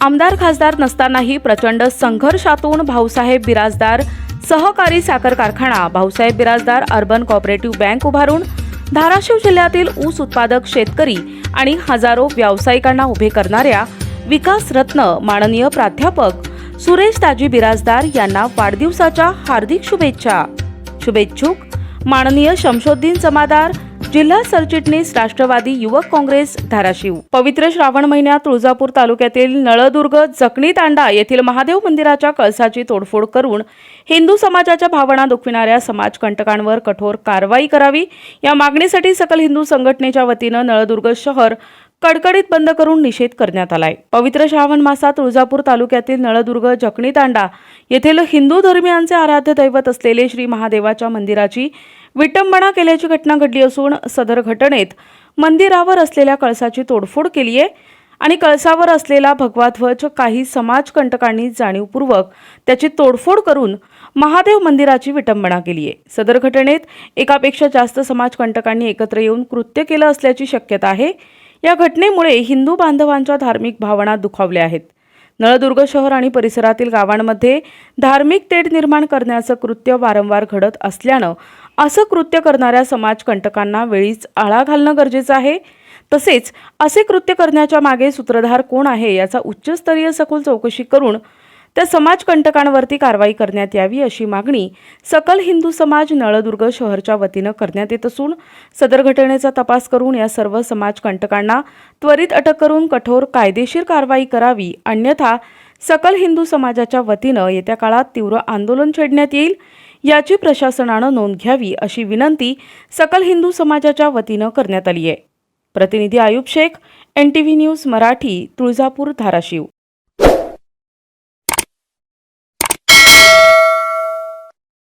आमदार खासदार नसतानाही प्रचंड संघर्षातून भाऊसाहेब बिराजदार सहकारी साखर कारखाना Bhausaheb Birajdar urban cooperative bank उभारून धाराशिव जिल्ह्यातील ऊस उत्पादक शेतकरी आणि हजारो व्यावसायिकांना उभे करणाऱ्या विकास रत्न माननीय प्राध्यापक सुरेश ताजी बिराजदार यांना वाढदिवसाच्या हार्दिक शुभेच्छा. शुभेच्छुक माननीय शमशोद्दीन जमादार जिल्हा सरचिटणीस राष्ट्रवादी युवक काँग्रेस धाराशिव. पवित्र श्रावण महिन्यात तुळजापूर तालुक्यातील नळदुर्ग जखणी तांडा येथील महादेव मंदिराच्या कळसाची तोडफोड करून हिंदू समाजाच्या भावना दुखविणाऱ्या समाजकंटकांवर कठोर कारवाई करावी या मागणीसाठी सकल हिंदू संघटनेच्या वतीनं नळदुर्ग शहर कडकडीत बंद करून निषेध करण्यात आलाय. पवित्र श्रावण मासात तुळजापूर तालुक्यातील नळदुर्ग जखणी तांडा येथील हिंदू धर्मियांचे आराध्य दैवत असलेले श्री महादेवाच्या मंदिराची विटंबना केल्याची घटना घडली असून सदर घटनेत मंदिरावर असलेल्या कळसाची तोडफोड केली आहे आणि कळसावर असलेला भगवा ध्वज काही समाजकंटकांनी जाणीवपूर्वक त्याची तोडफोड करून महादेव मंदिराची विटंबना केली आहे. सदर घटनेत एकापेक्षा जास्त समाजकंटकांनी एकत्र येऊन कृत्य केलं असल्याची शक्यता आहे. या घटनेमुळे हिंदू बांधवांच्या धार्मिक भावना दुखावल्या आहेत. नळदुर्ग शहर आणि परिसरातील गावांमध्ये धार्मिक तेढ निर्माण करण्याचं कृत्य वारंवार घडत असल्यानं असं कृत्य करणाऱ्या समाजकंटकांना वेळीच आळा घालणं गरजेचं आहे. तसेच असे कृत्य करण्याच्या मागे सूत्रधार कोण आहे याचा उच्चस्तरीय सखोल चौकशी करून त्या समाजकंटकांवरती कारवाई करण्यात यावी अशी मागणी सकल हिंदू समाज नळदुर्ग शहरच्या वतीनं करण्यात येत असून सदर घटनेचा तपास करून या सर्व समाजकंटकांना त्वरित अटक करून कठोर कायदेशीर कारवाई करावी. अन्यथा सकल हिंदू समाजाच्या वतीनं येत्या काळात तीव्र आंदोलन छेडण्यात येईल. याची प्रशासनानं नोंद घ्यावी अशी विनंती सकल हिंदू समाजाच्या वतीनं करण्यात आली आहे प्रतिनिधी Ayub Shaikh N T V news Marathi Tuljapur Dharashiv.